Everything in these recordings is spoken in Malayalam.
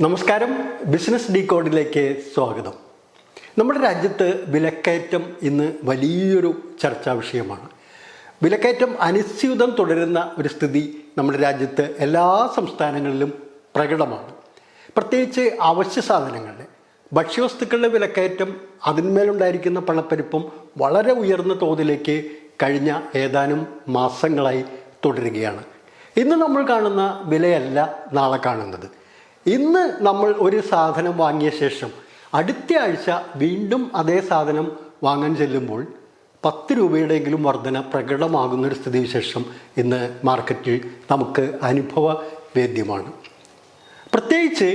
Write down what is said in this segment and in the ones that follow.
നമസ്കാരം. ബിസിനസ് ഡീകോഡിലേക്ക് സ്വാഗതം. നമ്മുടെ രാജ്യത്ത് വിലക്കയറ്റം ഇന്ന് വലിയൊരു ചർച്ചാ വിഷയമാണ്. വിലക്കയറ്റം അനിശ്ചിതം തുടരുന്ന ഒരു സ്ഥിതി നമ്മുടെ രാജ്യത്ത് എല്ലാ സംസ്ഥാനങ്ങളിലും പ്രകടമാണ്. പ്രത്യേകിച്ച് അവശ്യ സാധനങ്ങളുടെ ഭക്ഷ്യവസ്തുക്കളുടെ വിലക്കയറ്റം അതിന്മേലുണ്ടായിരിക്കുന്ന പണപ്പെരുപ്പം വളരെ ഉയർന്ന തോതിലേക്ക് കഴിഞ്ഞ ഏതാനും മാസങ്ങളായി തുടരുകയാണ്. ഇന്ന് നമ്മൾ കാണുന്ന വിലയല്ല നാളെ കാണുന്നത്. ഇന്ന് നമ്മൾ ഒരു സാധനം വാങ്ങിയ ശേഷം അടുത്ത ആഴ്ച വീണ്ടും അതേ സാധനം വാങ്ങാൻ ചെല്ലുമ്പോൾ പത്ത് രൂപയുടെയെങ്കിലും വർധന പ്രകടമാകുന്നൊരു സ്ഥിതിവിശേഷം ഇന്ന് മാർക്കറ്റിൽ നമുക്ക് അനുഭവ വേദ്യമാണ്. പ്രത്യേകിച്ച്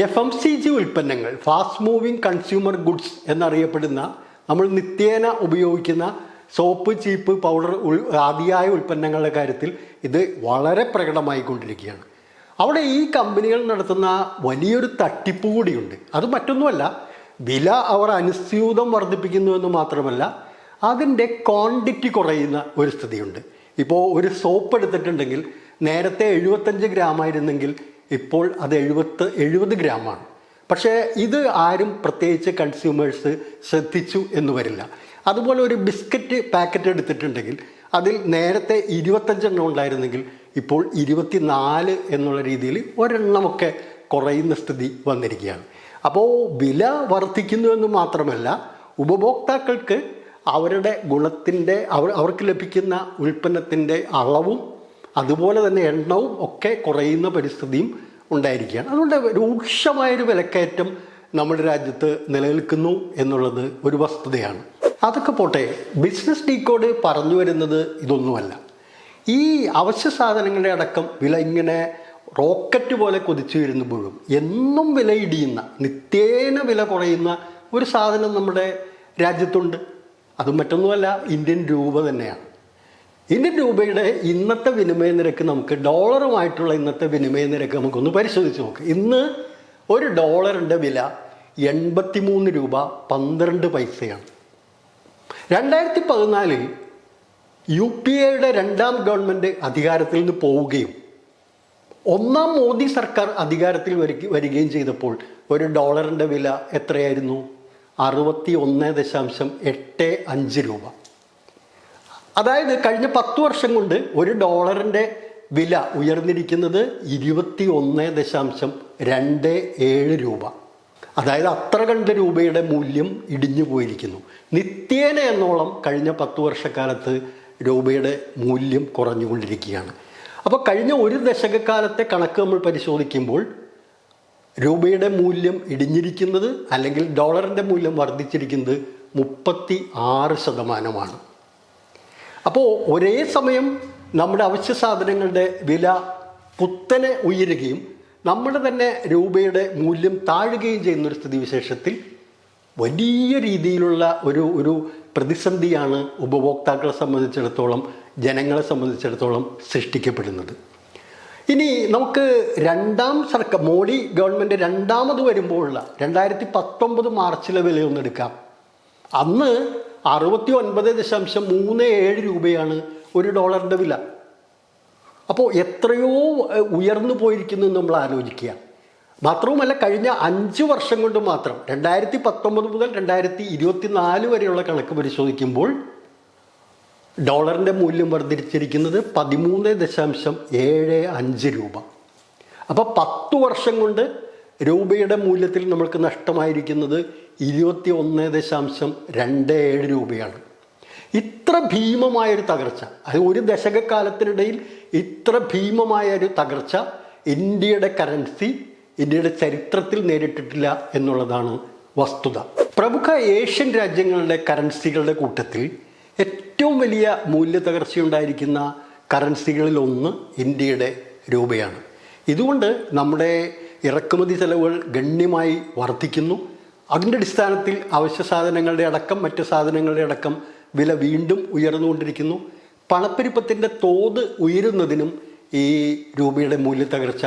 എഫ് എം സി ജി ഉൽപ്പന്നങ്ങൾ ഫാസ്റ്റ് മൂവിങ് കൺസ്യൂമർ ഗുഡ്സ് എന്നറിയപ്പെടുന്ന നമ്മൾ നിത്യേന ഉപയോഗിക്കുന്ന സോപ്പ് ചീപ്പ് പൗഡർ ആദിയായ ഉൽപ്പന്നങ്ങളുടെ കാര്യത്തിൽ ഇത് വളരെ പ്രകടമായിക്കൊണ്ടിരിക്കുകയാണ്. അവിടെ ഈ കമ്പനികൾ നടത്തുന്ന വലിയൊരു തട്ടിപ്പ് കൂടിയുണ്ട്. അത് മറ്റൊന്നുമല്ല വില അവർ അനുസ്യൂതം വർദ്ധിപ്പിക്കുന്നു എന്ന് മാത്രമല്ല അതിന്റെ ക്വാണ്ടിറ്റി കുറയുന്ന ഒരു സ്ഥിതിയുണ്ട്. ഇപ്പോൾ ഒരു സോപ്പ് എടുത്തിട്ടുണ്ടെങ്കിൽ നേരത്തെ എഴുപത്തഞ്ച് ഗ്രാം ആയിരുന്നെങ്കിൽ ഇപ്പോൾ അത് എഴുപത്ത് എഴുപത് ഗ്രാമാണ് പക്ഷേ ഇത് ആരും പ്രത്യേകിച്ച് കൺസ്യൂമേഴ്സ് ശ്രദ്ധിച്ചു എന്ന് വരില്ല. അതുപോലെ ഒരു ബിസ്ക്കറ്റ് പാക്കറ്റ് എടുത്തിട്ടുണ്ടെങ്കിൽ അതിൽ നേരത്തെ ഇരുപത്തഞ്ചെണ്ണം ഉണ്ടായിരുന്നെങ്കിൽ ഇപ്പോൾ ഇരുപത്തിനാല് എന്നുള്ള രീതിയിൽ ഒരെണ്ണമൊക്കെ കുറയുന്ന സ്ഥിതി വന്നിരിക്കുകയാണ്. അപ്പോൾ വില വർദ്ധിക്കുന്നു എന്ന് മാത്രമല്ല ഉപഭോക്താക്കൾക്ക് അവരുടെ ഗുണത്തിന്റെ അവർ അവർക്ക് ലഭിക്കുന്ന ഉൽപ്പന്നത്തിന്റെ അളവും അതുപോലെ തന്നെ എണ്ണവും ഒക്കെ കുറയുന്ന പരിസ്ഥിതിയും ഉണ്ടായിരിക്കുകയാണ്. അതുകൊണ്ട് രൂക്ഷമായൊരു വിലക്കയറ്റം നമ്മുടെ രാജ്യത്ത് നിലനിൽക്കുന്നു എന്നുള്ളത് ഒരു വസ്തുതയാണ്. അതൊക്കെ പോട്ടെ ബിസിനസ് ഡീകോഡ് പറഞ്ഞു വരുന്നത് ഇതൊന്നുമല്ല. ഈ അവശ്യ സാധനങ്ങളുടെ അടക്കം വില ഇങ്ങനെ റോക്കറ്റ് പോലെ കൊതിച്ചു വരുമ്പോഴും എന്നും വില ഇടിയുന്ന നിത്യേന വില കുറയുന്ന ഒരു സാധനം നമ്മുടെ രാജ്യത്തുണ്ട്. അത് മറ്റൊന്നുമല്ല ഇന്ത്യൻ രൂപ തന്നെയാണ്. ഇന്ത്യൻ രൂപയുടെ ഇന്നത്തെ വിനിമയ നിരക്ക് നമുക്ക് ഡോളറുമായിട്ടുള്ള ഇന്നത്തെ വിനിമയ നിരക്ക് നമുക്കൊന്ന് പരിശോധിച്ച് നോക്കാം. ഇന്ന് ഒരു ഡോളറിന്റെ വില എൺപത്തിമൂന്ന് രൂപ പന്ത്രണ്ട് പൈസയാണ്. രണ്ടായിരത്തി പതിനാലിൽ യു പി എയുടെ രണ്ടാം ഗവൺമെന്റ് അധികാരത്തിൽ നിന്ന് പോവുകയും ഒന്നാം മോദി സർക്കാർ അധികാരത്തിൽ വരിക വരികയും ചെയ്തപ്പോൾ ഒരു ഡോളറിന്റെ വില എത്രയായിരുന്നു? അറുപത്തി ഒന്ന് ദശാംശം എട്ട് അഞ്ച് രൂപ. അതായത് കഴിഞ്ഞ പത്ത് വർഷം കൊണ്ട് ഒരു ഡോളറിന്റെ വില ഉയർന്നിരിക്കുന്നത് ഇരുപത്തി ഒന്ന് ദശാംശം രണ്ട് ഏഴ് രൂപ. അതായത് അത്ര കണ്ട രൂപയുടെ മൂല്യം ഇടിഞ്ഞു പോയിരിക്കുന്നു. നിത്യേന എന്നോളം കഴിഞ്ഞ പത്ത് വർഷക്കാലത്ത് രൂപയുടെ മൂല്യം കുറഞ്ഞുകൊണ്ടിരിക്കുകയാണ്. അപ്പോൾ കഴിഞ്ഞ ഒരു ദശകക്കാലത്തെ കണക്ക് നമ്മൾ പരിശോധിക്കുമ്പോൾ രൂപയുടെ മൂല്യം ഇടിഞ്ഞിരിക്കുന്നത് അല്ലെങ്കിൽ ഡോളറിന്റെ മൂല്യം വർദ്ധിച്ചിരിക്കുന്നത് മുപ്പത്തി ആറ് ശതമാനമാണ്. അപ്പോൾ ഒരേ സമയം നമ്മുടെ അവശ്യ സാധനങ്ങളുടെ വില കുത്തനെ ഉയരുകയും നമ്മുടെ തന്നെ രൂപയുടെ മൂല്യം താഴുകയും ചെയ്യുന്ന ഒരു സ്ഥിതിവിശേഷത്തിൽ വലിയ രീതിയിലുള്ള ഒരു ഒരു പ്രതിസന്ധിയാണ് ഉപഭോക്താക്കളെ സംബന്ധിച്ചിടത്തോളം ജനങ്ങളെ സംബന്ധിച്ചിടത്തോളം സൃഷ്ടിക്കപ്പെടുന്നത്. ഇനി നമുക്ക് രണ്ടാം സർക്കാർ മോഡി ഗവൺമെന്റ് രണ്ടാമത് വരുമ്പോഴുള്ള രണ്ടായിരത്തി പത്തൊമ്പത് മാർച്ചിലെ വിലയൊന്നെടുക്കാം അന്ന് അറുപത്തി ഒൻപത് ദശാംശം മൂന്ന് ഏഴ് രൂപയാണ് ഒരു ഡോളറിന്റെ വില. അപ്പോൾ എത്രയോ ഉയർന്നു പോയിരിക്കുന്നു നമ്മൾ ആലോചിക്കുക. മാത്രവുമല്ല കഴിഞ്ഞ അഞ്ച് വർഷം കൊണ്ട് മാത്രം രണ്ടായിരത്തി പത്തൊമ്പത് മുതൽ രണ്ടായിരത്തി ഇരുപത്തി നാല് വരെയുള്ള കണക്ക് പരിശോധിക്കുമ്പോൾ ഡോളറിന്റെ മൂല്യം വർദ്ധിച്ചിരിക്കുന്നത് പതിമൂന്ന് ദശാംശം ഏഴ് അഞ്ച് രൂപ. അപ്പോൾ പത്ത് വർഷം കൊണ്ട് രൂപയുടെ മൂല്യത്തിൽ നമ്മൾക്ക് നഷ്ടമായിരിക്കുന്നത് ഇരുപത്തി ഒന്ന് ദശാംശം രണ്ട് ഏഴ് രൂപയാണ്. ഇത്ര ഭീമമായൊരു തകർച്ച. അത് ഒരു ദശകക്കാലത്തിനിടയിൽ ഇത്ര ഭീമമായൊരു തകർച്ച ഇന്ത്യയുടെ കറൻസി ഇന്ത്യയുടെ ചരിത്രത്തിൽ നേരിട്ടിട്ടില്ല എന്നുള്ളതാണ് വസ്തുത. പ്രമുഖ ഏഷ്യൻ രാജ്യങ്ങളുടെ കറൻസികളുടെ കൂട്ടത്തിൽ ഏറ്റവും വലിയ മൂല്യത്തകർച്ചയുണ്ടായിരിക്കുന്ന കറൻസികളിൽ ഒന്ന് ഇന്ത്യയുടെ രൂപയാണ്. ഇതുകൊണ്ട് നമ്മുടെ ഇറക്കുമതി ചെലവുകൾ ഗണ്യമായി വർദ്ധിക്കുന്നു. അതിന്റെ അടിസ്ഥാനത്തിൽ അവശ്യ സാധനങ്ങളുടെ അടക്കം മറ്റു സാധനങ്ങളുടെ അടക്കം വില വീണ്ടും ഉയർന്നുകൊണ്ടിരിക്കുന്നു. പണപ്പെരുപ്പത്തിന്റെ തോത് ഉയരുന്നതിനും ഈ രൂപയുടെ മൂല്യത്തകർച്ച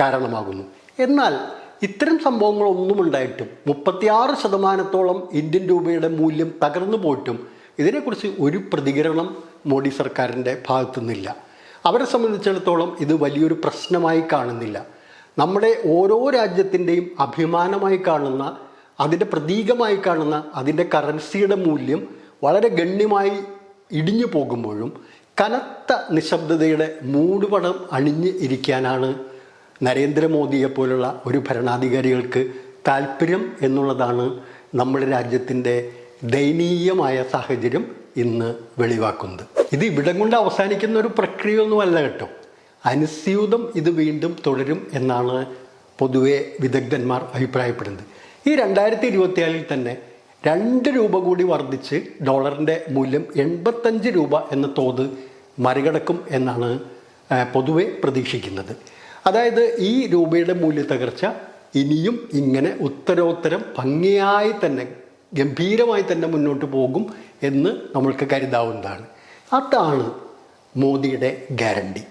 കാരണമാകുന്നു. എന്നാൽ ഇത്തരം സംഭവങ്ങളൊന്നും ഉണ്ടായിട്ടും മുപ്പത്തിയാറ് ശതമാനത്തോളം ഇന്ത്യൻ രൂപയുടെ മൂല്യം തകർന്നു പോയിട്ടും ഇതിനെക്കുറിച്ച് ഒരു പ്രതികരണം മോഡി സർക്കാരിന്റെ ഭാഗത്തു നിന്നില്ല. അവരെ സംബന്ധിച്ചിടത്തോളം ഇത് വലിയൊരു പ്രശ്നമായി കാണുന്നില്ല. നമ്മുടെ ഓരോ രാജ്യത്തിന്റെയും അഭിമാനമായി കാണുന്ന അതിന്റെ പ്രതീകമായി കാണുന്ന അതിന്റെ കറൻസിയുടെ മൂല്യം വളരെ ഗണ്യമായി ഇടിഞ്ഞു പോകുമ്പോഴും കനത്ത നിശബ്ദതയുടെ മൂടുപടം അണിഞ്ഞ് ഇരിക്കാനാണ് നരേന്ദ്രമോദിയെ പോലുള്ള ഒരു ഭരണാധികാരികൾക്ക് താല്പര്യം എന്നുള്ളതാണ് നമ്മുടെ രാജ്യത്തിന്റെ ദയനീയമായ സാഹചര്യം ഇന്ന് വെളിവാക്കുന്നത്. ഇത് ഇവിടം കൊണ്ട് അവസാനിക്കുന്ന ഒരു പ്രക്രിയയൊന്നുമല്ല കേട്ടോ. അനുസ്യൂതം ഇത് വീണ്ടും തുടരും എന്നാണ് പൊതുവെ വിദഗ്ധന്മാർ അഭിപ്രായപ്പെടുന്നത്. ഈ രണ്ടായിരത്തി ഇരുപത്തിയാലിൽ തന്നെ രണ്ട് രൂപ കൂടി വർദ്ധിച്ച് ഡോളറിന്റെ മൂല്യം എൺപത്തഞ്ച് രൂപ എന്ന തോത് മറികടക്കും എന്നാണ് പൊതുവെ പ്രതീക്ഷിക്കുന്നത്. അതായത് ഈ രൂപയുടെ മൂല്യ തകർച്ച ഇനിയും ഇങ്ങനെ ഉത്തരോത്തരം ഭംഗിയായി തന്നെ ഗംഭീരമായി തന്നെ മുന്നോട്ട് പോകും എന്ന് നമ്മൾക്ക് കരുതാവുന്നതാണ്. അതാണ് മോദിയുടെ ഗ്യാരണ്ടി.